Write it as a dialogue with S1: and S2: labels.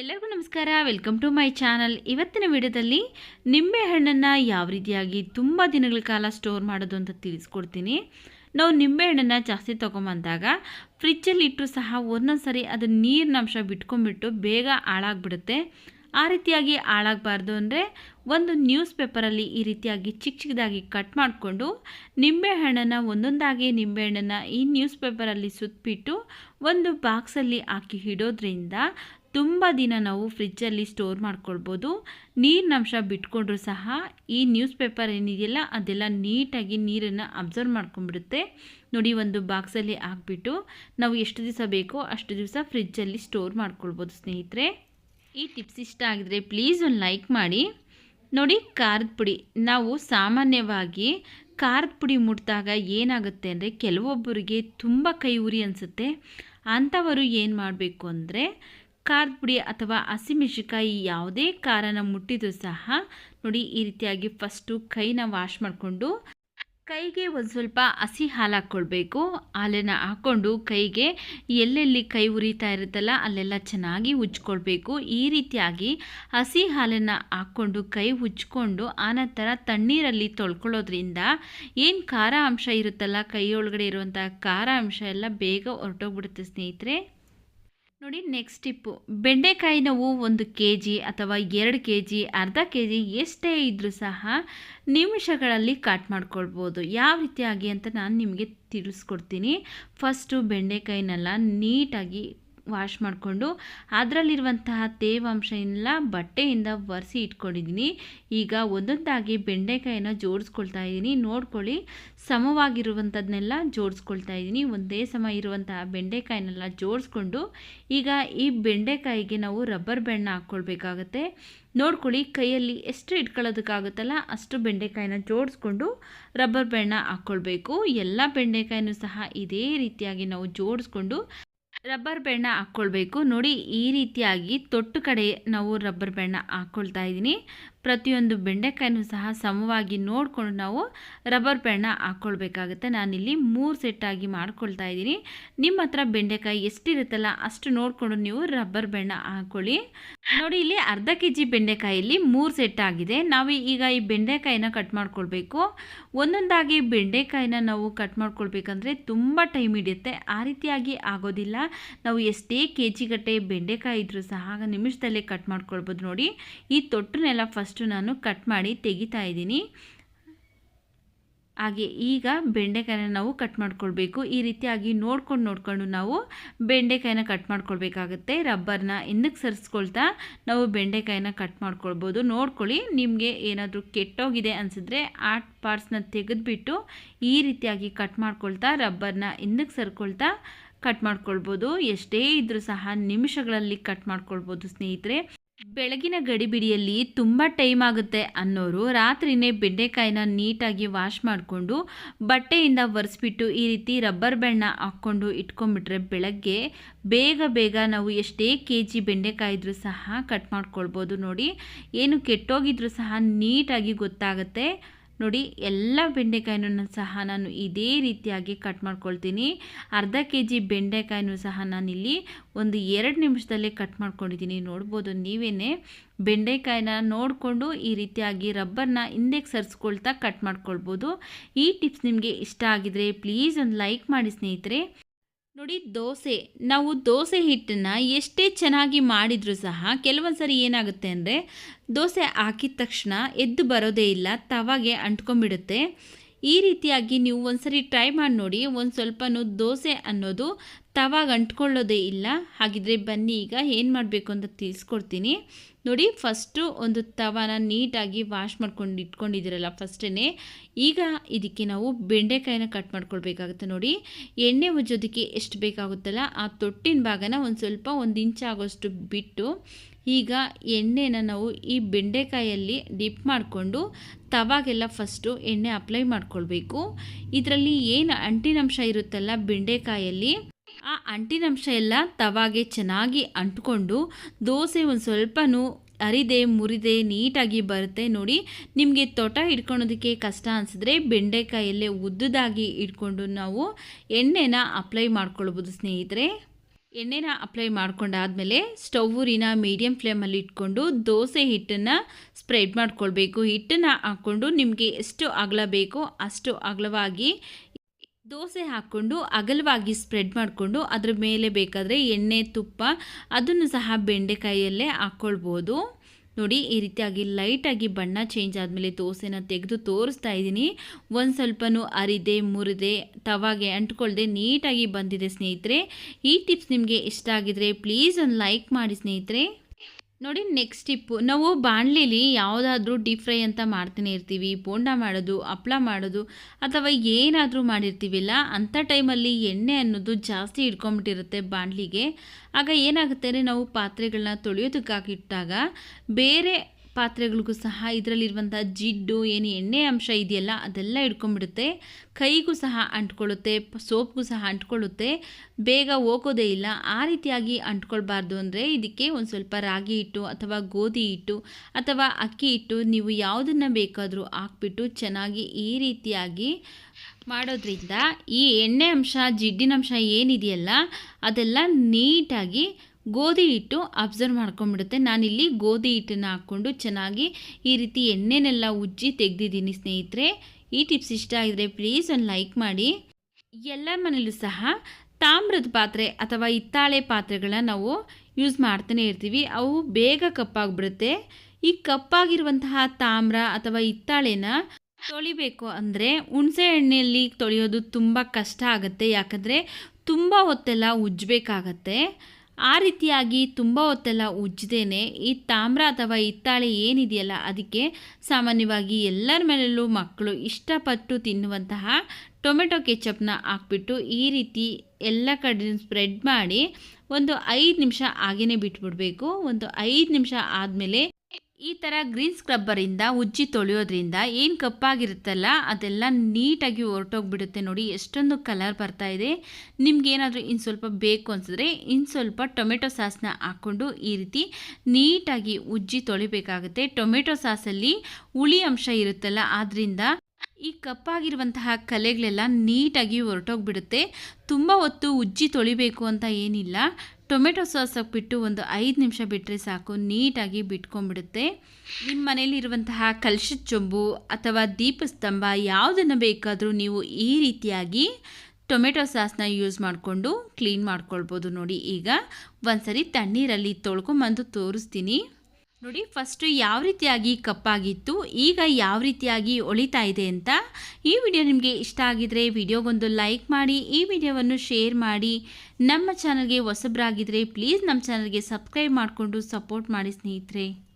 S1: ಎಲ್ಲರಿಗೂ ನಮಸ್ಕಾರ. Welcome to my channel ಇವತ್ತಿನ ವಿಡಿಯೋದಲ್ಲಿ ನಿಂಬೆಹಣ್ಣನ್ನು ಯಾವ ರೀತಿಯಾಗಿ ತುಂಬ ದಿನಗಳ ಕಾಲ ಸ್ಟೋರ್ ಮಾಡೋದು ಅಂತ ತಿಳಿಸ್ಕೊಡ್ತೀನಿ. ನಾವು ನಿಂಬೆಹಣ್ಣನ್ನು ಜಾಸ್ತಿ ತೊಗೊಂಬಂದಾಗ ಫ್ರಿಜ್ಜಲ್ಲಿ ಇಟ್ಟರು ಸಹ ಒಂದೊಂದು ಸರಿ ಅದು ನೀರಿನ ಅಂಶ ಬಿಟ್ಕೊಂಡ್ಬಿಟ್ಟು ಬೇಗ ಹಾಳಾಗ್ಬಿಡುತ್ತೆ. ಆ ರೀತಿಯಾಗಿ ಹಾಳಾಗಬಾರ್ದು ಅಂದರೆ ಒಂದು ನ್ಯೂಸ್ ಪೇಪರಲ್ಲಿ ಈ ರೀತಿಯಾಗಿ ಚಿಕ್ಕ ಚಿಕ್ಕದಾಗಿ ಕಟ್ ಮಾಡಿಕೊಂಡು ನಿಂಬೆಹಣ್ಣನ್ನು ಒಂದೊಂದಾಗಿ ನಿಂಬೆಹಣ್ಣನ್ನು ಈ ನ್ಯೂಸ್ ಪೇಪರಲ್ಲಿ ಸುತ್ತಬಿಟ್ಟು ಒಂದು ಬಾಕ್ಸಲ್ಲಿ ಹಾಕಿ ಇಡೋದ್ರಿಂದ ತುಂಬ ದಿನ ನಾವು ಫ್ರಿಜ್ಜಲ್ಲಿ ಸ್ಟೋರ್ ಮಾಡ್ಕೊಳ್ಬೋದು. ನೀರಿನಂಶ ಬಿಟ್ಕೊಂಡ್ರೂ ಸಹ ಈ ನ್ಯೂಸ್ ಪೇಪರ್ ಏನಿದೆಯಲ್ಲ ಅದೆಲ್ಲ ನೀಟಾಗಿ ನೀರನ್ನು ಅಬ್ಸರ್ವ್ ಮಾಡ್ಕೊಂಡ್ಬಿಡುತ್ತೆ. ನೋಡಿ, ಒಂದು ಬಾಕ್ಸಲ್ಲಿ ಹಾಕ್ಬಿಟ್ಟು ನಾವು ಎಷ್ಟು ದಿವಸ ಬೇಕೋ ಅಷ್ಟು ದಿವಸ ಫ್ರಿಜ್ಜಲ್ಲಿ ಸ್ಟೋರ್ ಮಾಡ್ಕೊಳ್ಬೋದು ಸ್ನೇಹಿತರೆ. ಈ ಟಿಪ್ಸ್ ಇಷ್ಟ ಆಗಿದ್ರೆ ಪ್ಲೀಸ್ ಒಂದು ಲೈಕ್ ಮಾಡಿ. ನೋಡಿ, ಖಾರದ ಪುಡಿ. ನಾವು ಸಾಮಾನ್ಯವಾಗಿ ಖಾರದ ಪುಡಿ ಮುಟ್ಟಿದಾಗ ಏನಾಗುತ್ತೆ ಅಂದರೆ ಕೆಲವೊಬ್ಬರಿಗೆ ತುಂಬ ಕೈ ಉರಿ ಅನಿಸುತ್ತೆ. ಅಂಥವರು ಏನು ಮಾಡಬೇಕು ಅಂದರೆ ಖಾರದ ಪುಡಿ ಅಥವಾ ಹಸಿಮೆಣಸಿಕಾಯಿ ಯಾವುದೇ ಖಾರನ ಮುಟ್ಟಿದ್ರು ಸಹ ನೋಡಿ ಈ ರೀತಿಯಾಗಿ ಫಸ್ಟು ಕೈನ ವಾಶ್ ಮಾಡಿಕೊಂಡು ಕೈಗೆ ಒಂದು ಸ್ವಲ್ಪ ಹಸಿ ಹಾಲು ಹಾಕ್ಕೊಳ್ಬೇಕು ಹಾಲನ್ನು ಹಾಕ್ಕೊಂಡು ಕೈಗೆ ಎಲ್ಲೆಲ್ಲಿ ಕೈ ಉರಿತಾ ಇರುತ್ತಲ್ಲ ಅಲ್ಲೆಲ್ಲ ಚೆನ್ನಾಗಿ ಉಜ್ಕೊಳ್ಬೇಕು. ಈ ರೀತಿಯಾಗಿ ಹಸಿ ಹಾಲನ್ನು ಹಾಕ್ಕೊಂಡು ಕೈ ಉಜ್ಕೊಂಡು ಆನಂತರ ತಣ್ಣೀರಲ್ಲಿ ತೊಳ್ಕೊಳ್ಳೋದ್ರಿಂದ ಏನು ಖಾರ ಅಂಶ ಇರುತ್ತಲ್ಲ ಕೈಯೊಳಗಡೆ ಇರುವಂಥ ಖಾರ ಅಂಶ ಎಲ್ಲ ಬೇಗ ಹೊರಟೋಗ್ಬಿಡುತ್ತೆ ಸ್ನೇಹಿತರೆ. ನೋಡಿ ನೆಕ್ಸ್ಟ್ ಟಿಪ್ಪು ಬೆಂಡೆಕಾಯಿ ನಾವು ಒಂದು ಕೆ ಜಿ ಅಥವಾ ಎರಡು ಕೆ ಜಿ ಅರ್ಧ ಕೆ ಜಿ ಎಷ್ಟೇ ಇದ್ದರೂ ಸಹ ನಿಮಿಷಗಳಲ್ಲಿ ಕಟ್ ಮಾಡ್ಕೊಳ್ಬೋದು. ಯಾವ ರೀತಿಯಾಗಿ ಅಂತ ನಾನು ನಿಮಗೆ ತಿಳಿಸ್ಕೊಡ್ತೀನಿ. ಫಸ್ಟು ಬೆಂಡೆಕಾಯಿನೆಲ್ಲ ನೀಟಾಗಿ ವಾಶ್ ಮಾಡಿಕೊಂಡು ಅದರಲ್ಲಿರುವಂತಹ ತೇವಾಂಶ ಎಲ್ಲ ಬಟ್ಟೆಯಿಂದ ಒರೆಸಿ ಇಟ್ಕೊಂಡಿದ್ದೀನಿ. ಈಗ ಒಂದೊಂದಾಗಿ ಬೆಂಡೆಕಾಯಿನ ಜೋಡಿಸ್ಕೊಳ್ತಾ ಇದ್ದೀನಿ. ನೋಡ್ಕೊಳ್ಳಿ ಸಮವಾಗಿರುವಂಥದ್ದನ್ನೆಲ್ಲ ಜೋಡಿಸ್ಕೊಳ್ತಾ ಇದ್ದೀನಿ. ಒಂದೇ ಸಮ ಇರುವಂತಹ ಬೆಂಡೆಕಾಯಿನೆಲ್ಲ ಜೋಡಿಸ್ಕೊಂಡು ಈಗ ಈ ಬೆಂಡೆಕಾಯಿಗೆ ನಾವು ರಬ್ಬರ್ ಬೆಣ್ಣ ಹಾಕ್ಕೊಳ್ಬೇಕಾಗತ್ತೆ. ನೋಡ್ಕೊಳ್ಳಿ, ಕೈಯಲ್ಲಿ ಎಷ್ಟು ಇಟ್ಕೊಳ್ಳೋದಕ್ಕಾಗುತ್ತಲ್ಲ ಅಷ್ಟು ಬೆಂಡೆಕಾಯಿನ ಜೋಡಿಸ್ಕೊಂಡು ರಬ್ಬರ್ ಬೆಣ್ಣ ಹಾಕ್ಕೊಳ್ಬೇಕು. ಎಲ್ಲ ಬೆಂಡೆಕಾಯಿನೂ ಸಹ ಇದೇ ರೀತಿಯಾಗಿ ನಾವು ಜೋಡಿಸ್ಕೊಂಡು ರಬ್ಬರ್ ಬೆಣ್ಣ ಹಾಕ್ಕೊಳ್ಬೇಕು. ನೋಡಿ, ಈ ರೀತಿಯಾಗಿ ತೊಟ್ಟು ಕಡೆ ನಾವು ರಬ್ಬರ್ ಬೆಣ್ಣ ಹಾಕ್ಕೊಳ್ತಾ ಇದ್ದೀನಿ. ಪ್ರತಿಯೊಂದು ಬೆಂಡೆಕಾಯಿನೂ ಸಹ ಸಮವಾಗಿ ನೋಡಿಕೊಂಡು ನಾವು ರಬ್ಬರ್ ಬೆಣ್ಣ ಹಾಕ್ಕೊಳ್ಬೇಕಾಗುತ್ತೆ. ನಾನಿಲ್ಲಿ ಮೂರು ಸೆಟ್ಟಾಗಿ ಮಾಡ್ಕೊಳ್ತಾ ಇದ್ದೀನಿ. ನಿಮ್ಮ ಹತ್ರ ಬೆಂಡೆಕಾಯಿ ಎಷ್ಟಿರುತ್ತಲ್ಲ ಅಷ್ಟು ನೋಡಿಕೊಂಡು ನೀವು ರಬ್ಬರ್ ಬೆಣ್ಣ ಹಾಕ್ಕೊಳ್ಳಿ. ನೋಡಿ, ಇಲ್ಲಿ ಅರ್ಧ ಕೆ ಜಿ ಬೆಂಡೆಕಾಯಲ್ಲಿ ಮೂರು ಸೆಟ್ ಆಗಿದೆ. ನಾವು ಈಗ ಈ ಬೆಂಡೆಕಾಯಿನ ಕಟ್ ಮಾಡ್ಕೊಳ್ಬೇಕು. ಒಂದೊಂದಾಗಿ ಬೆಂಡೆಕಾಯಿನ ನಾವು ಕಟ್ ಮಾಡ್ಕೊಳ್ಬೇಕಂದ್ರೆ ತುಂಬ ಟೈಮ್ ಹಿಡಿಯುತ್ತೆ. ಆ ರೀತಿಯಾಗಿ ಆಗೋದಿಲ್ಲ. ನಾವು ಎಷ್ಟೇ ಕೆ ಜಿ ಗಟ್ಟೆ ಬೆಂಡೆಕಾಯಿ ಇದ್ದರೂ ಸಹ ನಿಮಿಷದಲ್ಲೇ ಕಟ್ ಮಾಡ್ಕೊಳ್ಬೋದು ನೋಡಿ. ಈ ತೊಟ್ಟನ್ನೆಲ್ಲ ಫಸ್ಟು ನಾನು ಕಟ್ ಮಾಡಿ ತೆಗಿತಾ ಇದ್ದೀನಿ. ಹಾಗೆ ಈಗ ಬೆಂಡೆಕಾಯಿನ ನಾವು ಕಟ್ ಮಾಡ್ಕೊಳ್ಬೇಕು. ಈ ರೀತಿಯಾಗಿ ನೋಡ್ಕೊಂಡು ನೋಡ್ಕೊಂಡು ನಾವು ಬೆಂಡೆಕಾಯಿನ ಕಟ್ ಮಾಡ್ಕೊಳ್ಬೇಕಾಗತ್ತೆ. ರಬ್ಬರ್ನ ಹಿಂದಕ್ಕೆ ಸರಿಸ್ಕೊಳ್ತಾ ನಾವು ಬೆಂಡೆಕಾಯಿನ ಕಟ್ ಮಾಡ್ಕೊಳ್ಬೋದು. ನೋಡ್ಕೊಳ್ಳಿ, ನಿಮಗೆ ಏನಾದರೂ ಕೆಟ್ಟೋಗಿದೆ ಅನಿಸಿದ್ರೆ ಆ ಪಾರ್ಟ್ಸ್ನ ತೆಗೆದುಬಿಟ್ಟು ಈ ರೀತಿಯಾಗಿ ಕಟ್ ಮಾಡ್ಕೊಳ್ತಾ ರಬ್ಬರ್ನ ಹಿಂದಕ್ಕೆ ಸರ್ಕೊಳ್ತಾ ಕಟ್ ಮಾಡ್ಕೊಳ್ಬೋದು. ಎಷ್ಟೇ ಇದ್ದರೂ ಸಹ ನಿಮಿಷಗಳಲ್ಲಿ ಕಟ್ ಮಾಡ್ಕೊಳ್ಬೋದು ಸ್ನೇಹಿತರೆ. ಬೆಳಗಿನ ಗಡಿಬಿಡಿಯಲ್ಲಿ ತುಂಬ ಟೈಮ್ ಆಗುತ್ತೆ ಅನ್ನೋರು ರಾತ್ರಿನೇ ಬೆಂಡೆಕಾಯಿನ ನೀಟಾಗಿ ವಾಶ್ ಮಾಡಿಕೊಂಡು ಬಟ್ಟೆಯಿಂದ ಒರೆಸ್ಬಿಟ್ಟು ಈ ರೀತಿ ರಬ್ಬರ್ ಬೆಣ್ಣ ಹಾಕ್ಕೊಂಡು ಇಟ್ಕೊಂಡ್ಬಿಟ್ರೆ ಬೆಳಗ್ಗೆ ಬೇಗ ಬೇಗ ನಾವು ಎಷ್ಟೇ ಕೆ ಜಿ ಬೆಂಡೆಕಾಯಿ ಇದ್ರೂ ಸಹ ಕಟ್ ಮಾಡ್ಕೊಳ್ಬೋದು ನೋಡಿ. ಏನು ಕೆಟ್ಟೋಗಿದ್ರೂ ಸಹ ನೀಟಾಗಿ ಗೊತ್ತಾಗುತ್ತೆ. ನೋಡಿ, ಎಲ್ಲ ಬೆಂಡೆಕಾಯಿನೂ ಸಹ ನಾನು ಇದೇ ರೀತಿಯಾಗಿ ಕಟ್ ಮಾಡ್ಕೊಳ್ತೀನಿ. ಅರ್ಧ ಕೆ ಜಿ ಬೆಂಡೆಕಾಯಿನೂ ಸಹ ನಾನಿಲ್ಲಿ ಒಂದು ಎರಡು ನಿಮಿಷದಲ್ಲೇ ಕಟ್ ಮಾಡ್ಕೊಂಡಿದ್ದೀನಿ. ನೋಡ್ಬೋದು ನೀವೇ ಬೆಂಡೆಕಾಯಿನ ನೋಡಿಕೊಂಡು ಈ ರೀತಿಯಾಗಿ ರಬ್ಬರ್ನ ಹಿಂದೆಗೆ ಸರಿಸ್ಕೊಳ್ತಾ ಕಟ್ ಮಾಡ್ಕೊಳ್ಬೋದು. ಈ ಟಿಪ್ಸ್ ನಿಮಗೆ ಇಷ್ಟ ಆಗಿದರೆ ಪ್ಲೀಸ್ ಒಂದು ಲೈಕ್ ಮಾಡಿ ಸ್ನೇಹಿತರೆ. ನೋಡಿ, ದೋಸೆ. ನಾವು ದೋಸೆ ಹಿಟ್ಟನ್ನು ಎಷ್ಟೇ ಚೆನ್ನಾಗಿ ಮಾಡಿದರೂ ಸಹ ಕೆಲವೊಂದು ಸರಿ ಏನಾಗುತ್ತೆ ಅಂದರೆ, ದೋಸೆ ಹಾಕಿದ ತಕ್ಷಣ ಎದ್ದು ಬರೋದೇ ಇಲ್ಲ, ತವಾಗೆ ಅಂಟ್ಕೊಂಡ್ಬಿಡುತ್ತೆ. ಈ ರೀತಿಯಾಗಿ ನೀವು ಒಂದ್ಸರಿ ಟ್ರೈ ಮಾಡಿ ನೋಡಿ, ಒಂದು ಸ್ವಲ್ಪನೂ ದೋಸೆ ಅನ್ನೋದು ತವಾಗ ಅಂಟ್ಕೊಳ್ಳೋದೇ ಇಲ್ಲ. ಹಾಗಿದ್ರೆ ಬನ್ನಿ, ಈಗ ಏನು ಮಾಡಬೇಕು ಅಂತ ತಿಳಿಸ್ಕೊಡ್ತೀನಿ. ನೋಡಿ ಫಸ್ಟು ಒಂದು ತವಾನ ನೀಟಾಗಿ ವಾಶ್ ಮಾಡ್ಕೊಂಡು ಇಟ್ಕೊಂಡಿದ್ದೀರಲ್ಲ ಫಸ್ಟೇ ಈಗ ಇದಕ್ಕೆ ನಾವು ಬೆಂಡೆಕಾಯಿನ ಕಟ್ ಮಾಡ್ಕೊಳ್ಬೇಕಾಗುತ್ತೆ ನೋಡಿ. ಎಣ್ಣೆ ಉಜ್ಜೋದಕ್ಕೆ ಎಷ್ಟು ಬೇಕಾಗುತ್ತಲ್ಲ, ಆ ತೊಟ್ಟಿನ ಭಾಗನ ಒಂದು ಸ್ವಲ್ಪ ಒಂದು ಇಂಚ್ ಆಗೋಷ್ಟು ಬಿಟ್ಟು ಈಗ ಎಣ್ಣೆನ ನಾವು ಈ ಬೆಂಡೆಕಾಯಲ್ಲಿ ಡಿಪ್ ಮಾಡಿಕೊಂಡು ತವಾಗೆಲ್ಲ ಫಸ್ಟು ಎಣ್ಣೆ ಅಪ್ಲೈ ಮಾಡ್ಕೊಳ್ಬೇಕು. ಇದರಲ್ಲಿ ಏನು ಅಂಟಿನಂಶ ಇರುತ್ತಲ್ಲ ಬೆಂಡೆಕಾಯಲ್ಲಿ, ಆ ಅಂಟಿನಂಶ ಎಲ್ಲ ತವಾಗೆ ಚೆನ್ನಾಗಿ ಅಂಟ್ಕೊಂಡು ದೋಸೆ ಒಂದು ಸ್ವಲ್ಪನೂ ಅರಿದೆ, ಮುರಿದೆ, ನೀಟಾಗಿ ಬರುತ್ತೆ ನೋಡಿ, ನಿಮಗೆ ತೋಟ ಹಿಡ್ಕೊಳೋದಕ್ಕೆ ಕಷ್ಟ ಅನಿಸಿದ್ರೆ ಬೆಂಡೆಕಾಯಲ್ಲೇ ಉದ್ದದಾಗಿ ಇಟ್ಕೊಂಡು ನಾವು ಎಣ್ಣೆನ ಅಪ್ಲೈ ಮಾಡ್ಕೊಳ್ಬೋದು ಸ್ನೇಹಿತರೆ. ಎಣ್ಣೆನ ಅಪ್ಲೈ ಮಾಡ್ಕೊಂಡಾದಮೇಲೆ ಸ್ಟವ್ವೂರಿನ ಮೀಡಿಯಂ ಫ್ಲೇಮಲ್ಲಿ ಇಟ್ಕೊಂಡು ದೋಸೆ ಹಿಟ್ಟನ್ನು ಸ್ಪ್ರೆಡ್ ಮಾಡ್ಕೊಳ್ಬೇಕು. ಹಿಟ್ಟನ್ನು ಹಾಕ್ಕೊಂಡು ನಿಮಗೆ ಎಷ್ಟು ಅಗಲ ಬೇಕೋ ಅಷ್ಟು ಅಗಲವಾಗಿ ದೋಸೆ ಹಾಕ್ಕೊಂಡು ಅಗಲವಾಗಿ ಸ್ಪ್ರೆಡ್ ಮಾಡಿಕೊಂಡು ಅದ್ರ ಮೇಲೆ ಬೇಕಾದರೆ ಎಣ್ಣೆ, ತುಪ್ಪ ಅದನ್ನು ಸಹ ಬೆಂಡೆಕಾಯಿಯಲ್ಲೇ ಹಾಕ್ಕೊಳ್ಬೋದು. ನೋಡಿ, ಈ ರೀತಿಯಾಗಿ ಲೈಟಾಗಿ ಬಣ್ಣ ಚೇಂಜ್ ಆದಮೇಲೆ ದೋಸೆನ ತೆಗೆದು ತೋರಿಸ್ತಾ ಇದ್ದೀನಿ. ಒಂದು ಸ್ವಲ್ಪನೂ ಅರಿದೆ, ಮುರಿದೆ, ತವಾಗೆ ಅಂಟ್ಕೊಳ್ಳದೆ ನೀಟಾಗಿ ಬಂದಿದೆ ಸ್ನೇಹಿತರೆ. ಈ ಟಿಪ್ಸ್ ನಿಮಗೆ ಇಷ್ಟ ಆಗಿದ್ರೆ ಪ್ಲೀಸ್ ಒಂದು ಲೈಕ್ ಮಾಡಿ ಸ್ನೇಹಿತರೆ. ನೋಡಿ ನೆಕ್ಸ್ಟ್ ಟಿಪ್ಪು ನಾವು ಬಾಣಲಿಲಿ ಯಾವುದಾದ್ರೂ ಡೀಪ್ ಫ್ರೈ ಅಂತ ಮಾಡ್ತಾನೆ ಇರ್ತೀವಿ. ಬೋಂಡ ಮಾಡೋದು, ಹಪ್ಳ ಮಾಡೋದು, ಅಥವಾ ಏನಾದರೂ ಮಾಡಿರ್ತೀವಿಲ್ಲ ಅಂಥ ಟೈಮಲ್ಲಿ ಎಣ್ಣೆ ಅನ್ನೋದು ಜಾಸ್ತಿ ಇಟ್ಕೊಂಬಿಟ್ಟಿರುತ್ತೆ ಬಾಣಲಿಗೆ. ಆಗ ಏನಾಗುತ್ತೆ ಅಂದರೆ, ನಾವು ಪಾತ್ರೆಗಳನ್ನ ತೊಳೆಯೋದಕ್ಕಾಗಿಟ್ಟಾಗ ಬೇರೆ ಪಾತ್ರೆಗಳಿಗೂ ಸಹ ಇದರಲ್ಲಿರುವಂಥ ಜಿಡ್ಡು, ಏನು ಎಣ್ಣೆ ಅಂಶ ಇದೆಯಲ್ಲ ಅದೆಲ್ಲ ಹಿಡ್ಕೊಂಡ್ಬಿಡುತ್ತೆ. ಕೈಗೂ ಸಹ ಅಂಟ್ಕೊಳ್ಳುತ್ತೆ, ಸೋಪ್ಗೂ ಸಹ ಅಂಟ್ಕೊಳ್ಳುತ್ತೆ. ಬೇಗ ಹೋಗೋದೇ ಇಲ್ಲ. ಆ ರೀತಿಯಾಗಿ ಅಂಟ್ಕೊಳ್ಬಾರ್ದು ಅಂದರೆ ಇದಕ್ಕೆ ಒಂದು ಸ್ವಲ್ಪ ರಾಗಿ ಹಿಟ್ಟು ಅಥವಾ ಗೋಧಿ ಹಿಟ್ಟು ಅಥವಾ ಅಕ್ಕಿ ಹಿಟ್ಟು ನೀವು ಯಾವುದನ್ನು ಬೇಕಾದರೂ ಹಾಕ್ಬಿಟ್ಟು ಚೆನ್ನಾಗಿ ಈ ರೀತಿಯಾಗಿ ಮಾಡೋದ್ರಿಂದ ಈ ಎಣ್ಣೆ ಅಂಶ, ಜಿಡ್ಡಿನ ಅಂಶ ಏನಿದೆಯಲ್ಲ ಅದೆಲ್ಲ ನೀಟಾಗಿ ಗೋಧಿ ಹಿಟ್ಟು ಅಬ್ಸರ್ವ್ ಮಾಡ್ಕೊಂಬಿಡುತ್ತೆ ನಾನಿಲ್ಲಿ ಗೋಧಿ ಹಿಟ್ಟನ್ನು ಹಾಕ್ಕೊಂಡು ಚೆನ್ನಾಗಿ ಈ ರೀತಿ ಎಣ್ಣೆನೆಲ್ಲ ಉಜ್ಜಿ ತೆಗೆದಿದ್ದೀನಿ ಸ್ನೇಹಿತರೆ. ಈ ಟಿಪ್ಸ್ ಇಷ್ಟ ಆಗಿದ್ರೆ ಪ್ಲೀಸ್ ಒಂದು ಲೈಕ್ ಮಾಡಿ. ಎಲ್ಲರ ಮನೇಲೂ ಸಹ ತಾಮ್ರದ ಪಾತ್ರೆ ಅಥವಾ ಹಿತ್ತಾಳೆ ಪಾತ್ರೆಗಳನ್ನ ನಾವು ಯೂಸ್ ಮಾಡ್ತಾನೆ ಇರ್ತೀವಿ. ಅವು ಬೇಗ ಕಪ್ಪಾಗ್ಬಿಡುತ್ತೆ. ಈ ಕಪ್ಪಾಗಿರುವಂತಹ ತಾಮ್ರ ಅಥವಾ ಹಿತ್ತಾಳೆನ ತೊಳಿಬೇಕು ಅಂದರೆ ಹುಣಸೆ ಎಣ್ಣೆಯಲ್ಲಿ ತೊಳೆಯೋದು ತುಂಬ ಕಷ್ಟ ಆಗುತ್ತೆ. ಯಾಕಂದರೆ ತುಂಬ ಹೊತ್ತೆಲ್ಲ ಉಜ್ಜಬೇಕಾಗತ್ತೆ. ಆ ರೀತಿಯಾಗಿ ತುಂಬ ಹೊತ್ತೆಲ್ಲ ಉಜ್ಜದೇನೆ, ಈ ತಾಮ್ರ ಅಥವಾ ಹಿತ್ತಾಳೆ ಏನಿದೆಯಲ್ಲ ಅದಕ್ಕೆ ಸಾಮಾನ್ಯವಾಗಿ ಎಲ್ಲರ ಮನೆಯಲ್ಲೂ ಮಕ್ಕಳು ಇಷ್ಟಪಟ್ಟು ತಿನ್ನುವಂತಹ ಟೊಮೆಟೊ ಕೆಚಪ್ನ ಹಾಕ್ಬಿಟ್ಟು ಈ ರೀತಿ ಎಲ್ಲ ಕಡೆ ಸ್ಪ್ರೆಡ್ ಮಾಡಿ ಒಂದು ಐದು ನಿಮಿಷ ಹಾಗೇ ಬಿಟ್ಬಿಡಬೇಕು. ಒಂದು ಐದು ನಿಮಿಷ ಆದಮೇಲೆ ಈ ಥರ ಗ್ರೀನ್ ಸ್ಕ್ರಬ್ಬರಿಂದ ಉಜ್ಜಿ ತೊಳೆಯೋದ್ರಿಂದ ಏನು ಕಪ್ಪಾಗಿರುತ್ತಲ್ಲ ಅದೆಲ್ಲ ನೀಟಾಗಿ ಹೊರಟೋಗ್ಬಿಡುತ್ತೆ ನೋಡಿ, ಎಷ್ಟೊಂದು ಕಲರ್ ಬರ್ತಾ ಇದೆ. ನಿಮ್ಗೇನಾದರೂ ಇನ್ನು ಸ್ವಲ್ಪ ಬೇಕು ಅನಿಸಿದ್ರೆ ಇನ್ನು ಸ್ವಲ್ಪ ಟೊಮೆಟೊ ಸಾಸ್ನ ಹಾಕ್ಕೊಂಡು ಈ ರೀತಿ ನೀಟಾಗಿ ಉಜ್ಜಿ ತೊಳಿಬೇಕಾಗುತ್ತೆ. ಟೊಮೆಟೊ ಸಾಸಲ್ಲಿ ಹುಳಿ ಅಂಶ ಇರುತ್ತಲ್ಲ ಆದ್ದರಿಂದ ಈ ಕಪ್ಪಾಗಿರುವಂತಹ ಕಲೆಗಳೆಲ್ಲ ನೀಟಾಗಿ ಹೊರಟೋಗ್ಬಿಡುತ್ತೆ. ತುಂಬ ಹೊತ್ತು ಉಜ್ಜಿ ತೊಳಿಬೇಕು ಅಂತ ಏನಿಲ್ಲ. ಟೊಮೆಟೊ ಸಾಸ್ ಹಾಕ್ಬಿಟ್ಟು ಒಂದು ಐದು ನಿಮಿಷ ಬಿಟ್ಟರೆ ಸಾಕು, ನೀಟಾಗಿ ಬಿಟ್ಕೊಂಡ್ಬಿಡುತ್ತೆ. ನಿಮ್ಮ ಮನೆಯಲ್ಲಿರುವಂತಹ ಕಲಶದ ಚೊಂಬು ಅಥವಾ ದೀಪಸ್ತಂಭ ಯಾವುದನ್ನು ಬೇಕಾದರೂ ನೀವು ಈ ರೀತಿಯಾಗಿ ಟೊಮೆಟೊ ಸಾಸ್ನ ಯೂಸ್ ಮಾಡಿಕೊಂಡು ಕ್ಲೀನ್ ಮಾಡ್ಕೊಳ್ಬೋದು ನೋಡಿ ಈಗ. ಒಂದ್ಸರಿ ತಣ್ಣೀರಲ್ಲಿ ತೊಳ್ಕೊಂಬಂದು ತೋರಿಸ್ತೀನಿ. ನೋಡಿ ಫಸ್ಟು ಯಾವ ರೀತಿಯಾಗಿ ಕಪ್ಪಾಗಿತ್ತು, ಈಗ ಯಾವ ರೀತಿಯಾಗಿ ಒಳಿತಾ ಇದೆ ಅಂತ ಈ ವಿಡಿಯೋ ನಿಮಗೆ ಇಷ್ಟ ಆಗಿದರೆ ವಿಡಿಯೋಗೊಂದು ಲೈಕ್ ಮಾಡಿ, ಈ ವಿಡಿಯೋವನ್ನು ಶೇರ್ ಮಾಡಿ. ನಮ್ಮ ಚಾನಲ್ಗೆ ಹೊಸಬ್ರಾಗಿದ್ದರೆ ಪ್ಲೀಸ್ ನಮ್ಮ ಚಾನಲ್ಗೆ ಸಬ್ಸ್ಕ್ರೈಬ್ ಮಾಡಿಕೊಂಡು ಸಪೋರ್ಟ್ ಮಾಡಿ ಸ್ನೇಹಿತರೆ.